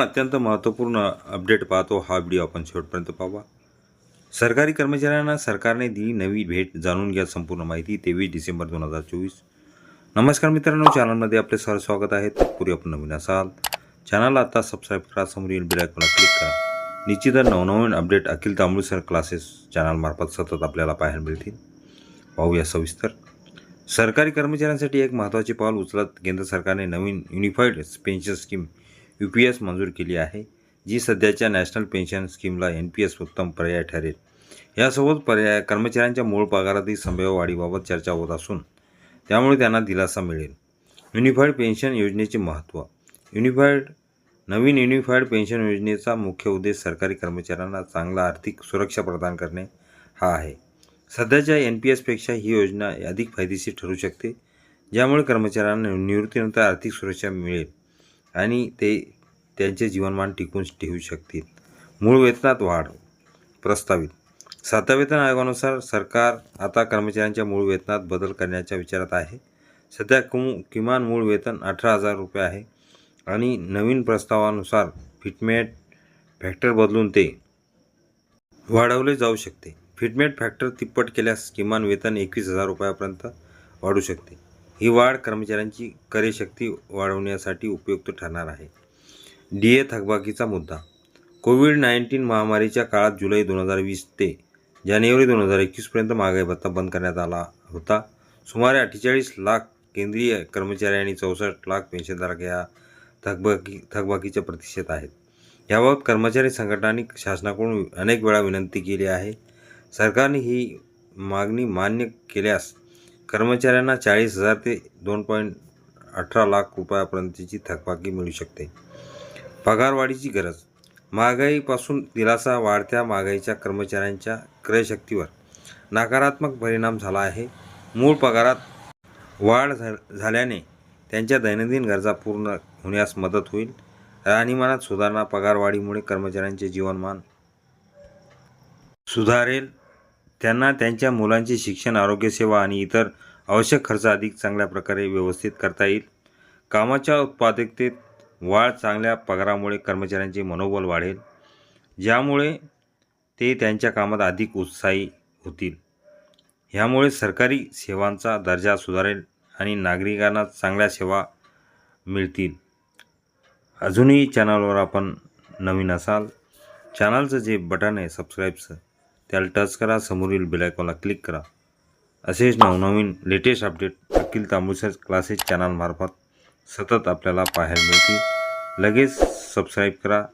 अत्यंत महत्त्वपूर्ण अपडेट पाहतो हा व्हिडिओ आपण शेवटपर्यंत पाहावा सरकारी कर्मचाऱ्यांना सरकारने दिली नवी भेट जाणून घ्या संपूर्ण माहिती तेवीस डिसेंबर दोन हजार चोवीस. नमस्कार मित्रांनो चॅनलमध्ये आपले सर स्वागत आहे. तत्पूर्वी आपण नवीन असाल चॅनलला आता सबस्क्राईब करा समोर येईल आयकॉनला क्लिक करा. निश्चितच नवनवीन अपडेट अखिल तांबुळसर क्लासेस चॅनलमार्फत सतत आपल्याला पाहायला मिळतील. पाहूया सविस्तर. सरकारी कर्मचाऱ्यांसाठी एक महत्त्वाचे पाऊल उचलत केंद्र सरकारने नवीन unified pension scheme U P S मंजूर केली आहे जी सध्याच्या नॅशनल पेन्शन स्कीमला एन पी एस उत्तम पर्याय ठरेल. यासोबत पर्याय कर्मचाऱ्यांच्या मूळ पगारातील संभाव्य वाढीबाबत चर्चा होत असून त्यामुळे त्यांना दिलासा मिळेल. युनिफाईड पेन्शन योजनेचे महत्त्व. युनिफाईड नवीन युनिफाईड पेन्शन योजनेचा मुख्य उद्देश सरकारी कर्मचाऱ्यांना चांगला आर्थिक सुरक्षा प्रदान करणे हा आहे. सध्याच्या एन पी एसपेक्षा ही योजना अधिक फायदेशीर ठरू शकते ज्यामुळे कर्मचाऱ्यांना निवृत्तीनंतर आर्थिक सुरक्षा मिळेल. आणि ते त्यांचे जीवनमान टिकून ठेवू शकतील. मूळ वेतनात वाढ. प्रस्तावित. सातव्या वेतन आयोगानुसार सरकार आता कर्मचाऱ्यांच्या मूळ वेतनात बदल करण्याच्या विचारात आहे. सध्या कुम किमान मूळ वेतन अठरा हजार रुपये आहे आणि नवीन प्रस्तावानुसार फिटमेट फॅक्टर बदलून ते वाढवले जाऊ शकते. फिटमेट फॅक्टर तिप्पट केल्यास किमान वेतन एकवीस हजार रुपयापर्यंत वाढू शकते. ही वाढ कर्मचाऱ्यांची कार्यशक्ती वाढवण्यासाठी उपयुक्त ठरणार आहे. डी ए थकबाकीचा मुद्दा. कोविड नाईन्टीन महामारीच्या काळात जुलै दोन हजार वीस ते जानेवारी दोन हजार एकवीसपर्यंत महागाई भत्ता बंद करण्यात आला होता. सुमारे अठ्ठेचाळीस लाख केंद्रीय कर्मचारी आणि चौसष्ट लाख पेन्शनधारक या थकबाकी थकबाकीच्या प्रतीक्षेत आहेत. याबाबत कर्मचारी संघटनांनी शासनाकडून अनेक वेळा विनंती केली आहे. सरकारने ही मागणी मान्य केल्यास कर्मचाऱ्यांना चाळीस हजार ते दोन पॉईंट अठरा लाख रुपयापर्यंतची थकबाकी मिळू शकते. पगारवाढीची गरज. महागाईपासून दिलासा वाढत्या महागाईच्या कर्मचाऱ्यांच्या क्रयशक्तीवर नकारात्मक परिणाम झाला आहे. मूळ पगारात वाढ झा झाल्याने त्यांच्या दैनंदिन गरजा पूर्ण होण्यास मदत होईल. राहणीमानात सुधारणा पगारवाढीमुळे कर्मचाऱ्यांचे जीवनमान सुधारेल. त्यांना त्यांच्या मुलांचे शिक्षण आरोग्यसेवा आणि इतर आवश्यक खर्च अधिक चांगल्या प्रकारे व्यवस्थित करता येईल. कामाच्या उत्पादकतेत वाढ चांगल्या पगारामुळे कर्मचाऱ्यांचे मनोबल वाढेल ज्यामुळे ते त्यांच्या कामात अधिक उत्साही होतील. ह्यामुळे सरकारी सेवांचा दर्जा सुधारेल आणि नागरिकांना चांगल्या सेवा मिळतील. अजूनही चॅनलवर आपण नवीन असाल चॅनलचं जे बटन आहे सबस्क्राईबचं त्याला टच करा समोरील बिलायकॉनला क्लिक करा. असेच नवनवीन latest update Akhil Tambusar classes चॅनलमार्फत सतत आपल्याला पाहायला मिळतील. लगेच सबस्क्राईब करा.